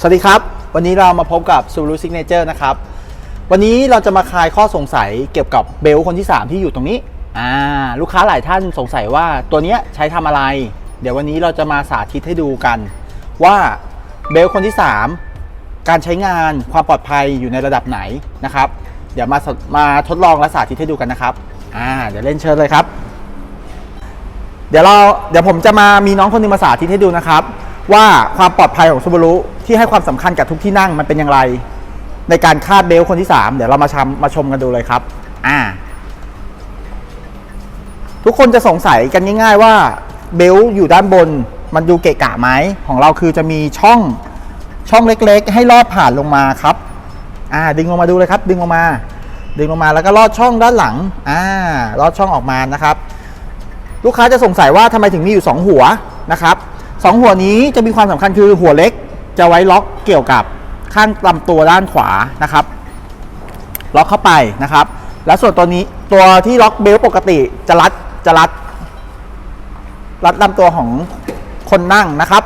สวัสดีครับ วันนี้เรามาพบกับ Subaru Signature นะครับ วันนี้เราจะมาคลายข้อสงสัยเกี่ยวกับเบลคนที่ 3 ที่อยู่ตรงนี้อ่าลูกค้าหลายท่านสงสัยว่าตัวนี้ใช้ทำอะไร เดี๋ยววันนี้เราจะมาสาธิตให้ดูกัน ว่าเบลคนที่ 3 การใช้งานความปลอดภัยอยู่ในระดับไหนนะครับ เดี๋ยวมามาทดลองและสาธิตให้ดูกันนะครับอ่าเดี๋ยวเล่นเชิญเลยครับ เดี๋ยวเราเดี๋ยวผมจะมามีน้องคนหนึงมาสาธิตให้ดูนะครับ ว่าความปลอดภัยของซูบารุ ที่ให้ความสำคัญกับทุกที่นั่งมันเป็นอย่างไร ในการคาดเบลคนที่ 3 เดี๋ยวเรามาชมมาชมกันดูเลยครับ อ่า ทุกคนจะสงสัยกันง่าย ๆ ว่าเบลอยู่ด้านบนมันดูเกะกะไหมของเราคือจะมีช่องช่องเล็กๆ ให้ลอดผ่านลงมาครับ อ่า ดึงลงมาดูเลยครับ ดึงลงมา ดึงลงมาแล้วก็ลอดช่องด้านหลัง อ่า ลอดช่องออกมานะครับ ลูกค้าจะสงสัยว่าทำไมถึงมีอยู่ 2 หัวนะครับสองหัวนี้จะมีความสำคัญคือหัวเล็ก จะไว้ล็อกเกี่ยวกับข้างลำตัวด้านขวานะครับ ล็อกเข้าไปนะครับ แล้วส่วนตัวนี้ตัวที่ล็อกเบลปกติจะรัดจะรัด รัดลำตัวของคนนั่งนะครับ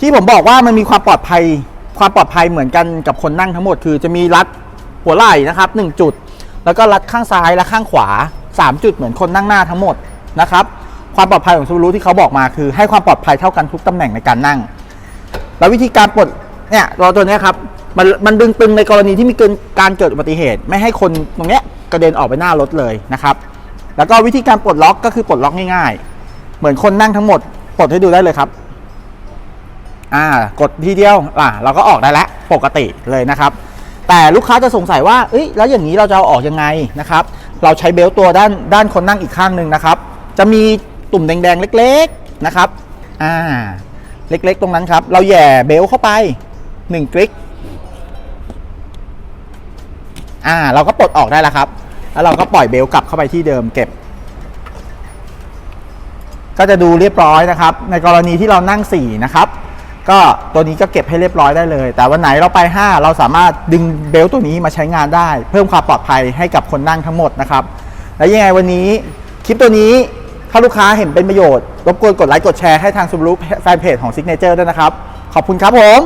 ที่ผมบอกว่ามันมีความปลอดภัยความปลอดภัยเหมือนกันกับคนนั่งทั้งหมด คือจะมีรัดหัวไหล่นะครับหนึ่งจุด แล้วก็รัดข้างซ้ายและข้างขวา 3 จุดเหมือนคนนั่งหน้าทั้งหมดนะครับ ความปลอดภัยของซูรุที่เขาบอกมาคือ ให้ความปลอดภัยเท่ากันทุกตำแหน่งในการนั่ง แล้ววิธีการปลดเนี่ยตัวตัวนี้ครับมันมันดึงตึงในกรณีที่มีเกินการเกิดอุบัติเหตุ ไม่ให้คนตรงเนี้ยกระเด็นออกไปหน้ารถเลยนะครับแล้วก็วิธีการปลดล็อกก็คือปลดล็อกง่ายๆ เหมือนคนนั่งทั้งหมดปลดให้ดูได้เลยครับอ่ากดทีเดียวอ่าเราก็ออกได้แล้วปกติเลยนะครับ แต่ลูกค้าจะสงสัยว่าเอ้ยแล้วอย่างนี้เราจะเอาออกยังไงนะครับ เราใช้เบลต์ตัวด้านด้านคนนั่งอีกข้างหนึ่งนะครับ จะมี ตุ่มแดงๆเล็ก ๆนะครับอ่าเล็กๆ ตรงนั้นครับ เราแย่เบลเข้าไป1คลิกอ่าเราก็ปลดออกได้แล้วครับ แล้วเราก็ปล่อยเบลกลับเข้าไปที่เดิมเก็บ ก็จะดูเรียบร้อยนะครับ ในกรณีที่เรานั่ง 4 นะครับ ก็ตัวนี้ก็เก็บให้เรียบร้อยได้เลย แต่วันไหนเราไป 5 เราสามารถดึงเบลตัวนี้มาใช้งานได้ เพิ่มความปลอดภัยให้กับคนนั่งทั้งหมดนะครับ และยังไงวันนี้คลิปตัวนี้ ถ้าลูกค้าเห็นเป็นประโยชน์ รบกวนกดไลค์กดแชร์ให้ทางซูบ r ูแฟนเพจของซิกเนเจอร์ด้วยนะครับ ขอบคุณครับผม